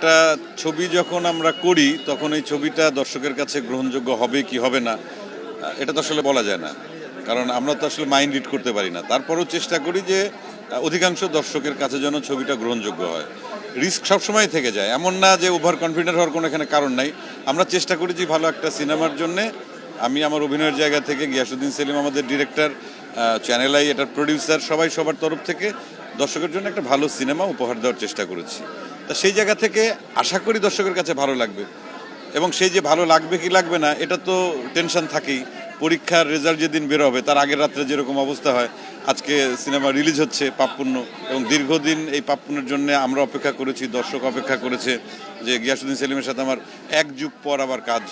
একটা ছবি যখন আমরা করি, তখন এই ছবিটা দর্শকের কাছে গ্রহণযোগ্য হবে কি হবে না, এটা তো আসলে বলা যায় না। কারণ আমরা তো আসলে মাইন্ড রিড করতে পারি না। তারপরেও চেষ্টা করি যে, অধিকাংশ দর্শকের কাছে যেন ছবিটা গ্রহণযোগ্য হয়। রিস্ক সবসময় থেকে যায়। এমন না যে ওভার কনফিডেন্ট হওয়ার কোনো এখানে কারণ নাই। আমরা চেষ্টা করি যে ভালো একটা সিনেমার জন্যে। আমি আমার অভিনয়ের জায়গা থেকে গিয়াসুদ্দিন সেলিম আমাদের ডিরেক্টর চ্যানেল আই, এটার প্রডিউসার সবাই সবার তরফ থেকে দর্শকের জন্য একটা ভালো সিনেমা উপহার দেওয়ার চেষ্টা করেছি। তা সেই জায়গা থেকে আশা করি দর্শকের কাছে ভালো লাগবে। এবং সেই যে ভালো লাগবে কি লাগবে না, এটা তো টেনশন থাকেই। পরীক্ষার রেজাল্ট যেদিন বের হবে, তার আগের রাত্রে যেরকম অবস্থা হয়, আজকে সিনেমা রিলিজ হচ্ছে পাপপুণ্য। এবং দীর্ঘদিন এই পাপপুণ্যের জন্য আমরা অপেক্ষা করেছি, দর্শক অপেক্ষা করেছে যে গিয়াসুদ্দিন সেলিমের সাথে আমার এক যুগ পর আবার কাজ।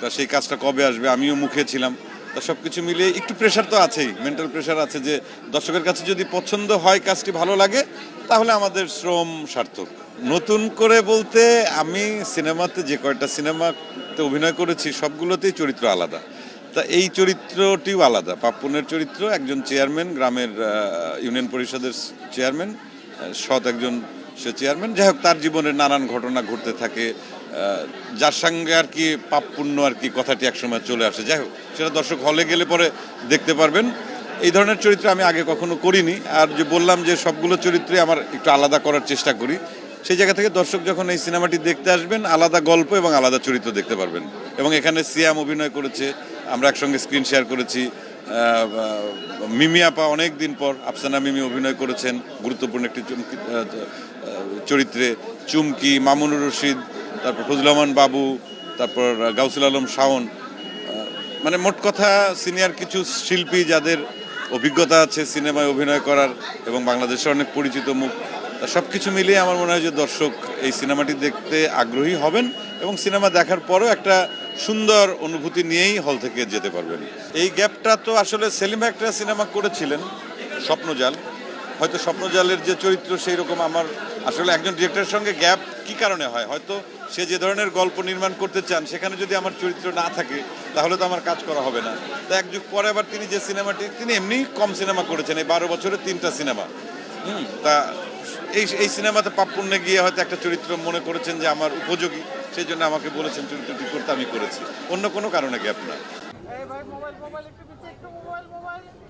তা সেই কাজটা কবে আসবে, আমিও মুখে ছিলাম। তা সব কিছু মিলিয়ে একটু প্রেশার তো আছেই মেন্টাল প্রেশার আছে যে দর্শকের কাছে যদি পছন্দ হয় কাজটি ভালো লাগে, তাহলে আমাদের শ্রম সার্থক। নতুন করে বলতে আমি সিনেমাতে যে কয়টা সিনেমাতে অভিনয় করেছি, সবগুলোতেই চরিত্র আলাদা। তা এই চরিত্রটিও আলাদা। পাপ্পুনের চরিত্র, একজন চেয়ারম্যান গ্রামের ইউনিয়ন পরিষদের চেয়ারম্যান সৎ একজন সে চেয়ারম্যান যাই হোক, তার জীবনের নানান ঘটনা ঘটতে থাকে। যার সঙ্গে আর কি পাপ পুণ্য আর কি কথাটি একসময় চলে আসে। যাই হোক, সেটা দর্শক হলে গেলে পরে দেখতে পারবেন। এই ধরনের চরিত্র আমি আগে কখনো করিনি। আর যে বললাম যে সবগুলো চরিত্রে আমার একটু আলাদা করার চেষ্টা করি, সেই জায়গা থেকে দর্শক যখন এই সিনেমাটি দেখতে আসবেন, আলাদা গল্প এবং আলাদা চরিত্র দেখতে পারবেন। এবং এখানে সিয়াম অভিনয় করেছে, আমরা একসঙ্গে স্ক্রিন শেয়ার করেছি। মিমি আপা অনেক দিন পর আফসানা মিমি অভিনয় করেছেন। গুরুত্বপূর্ণ একটি চরিত্রে চুমকি, মামুনুর রশিদ তারপর ফজলুর রহমান বাবু, তারপর গাউসুল আলম শাওন মানে মোট কথা সিনিয়র কিছু শিল্পী যাদের অভিজ্ঞতা আছে সিনেমায় অভিনয় করার এবং বাংলাদেশের অনেক পরিচিত মুখ, তা সব কিছু মিলিয়ে আমার মনে হয় যে দর্শক এই সিনেমাটি দেখতে আগ্রহী হবেন এবং সিনেমা দেখার পরও একটা সুন্দর অনুভূতি নিয়েই হল থেকে যেতে পারবেন। এই গ্যাপটা তো আসলে সেলিম একটা সিনেমা করেছিলেন, স্বপ্নজাল। হয়তো স্বপ্নজালের যে চরিত্র সেই রকম আমার আসলে একজন ডিরেক্টরের সঙ্গে গ্যাপ কি কারণে হয়? হয়তো সে যে ধরনের গল্প নির্মাণ করতে চান, সেখানে যদি আমার চরিত্র না থাকে, তাহলে তো আমার কাজ করা হবে না। তো এক যুগ পরে আবার তিনি যে সিনেমাটি তিনি এমনি কম সিনেমা করেছেন, এই বারো বছরে তিনটা সিনেমা হুম, তা এই এই সিনেমাতে পাপপুণ্যে গিয়ে হয়তো একটা চরিত্র মনে করেছেন যে আমার উপযোগী, সেই জন্য আমাকে বলেছেন চরিত্রটি করতে আমি করেছি। অন্য কোনো কারণে গ্যাপ না। মোবাইল মোবাইল একটু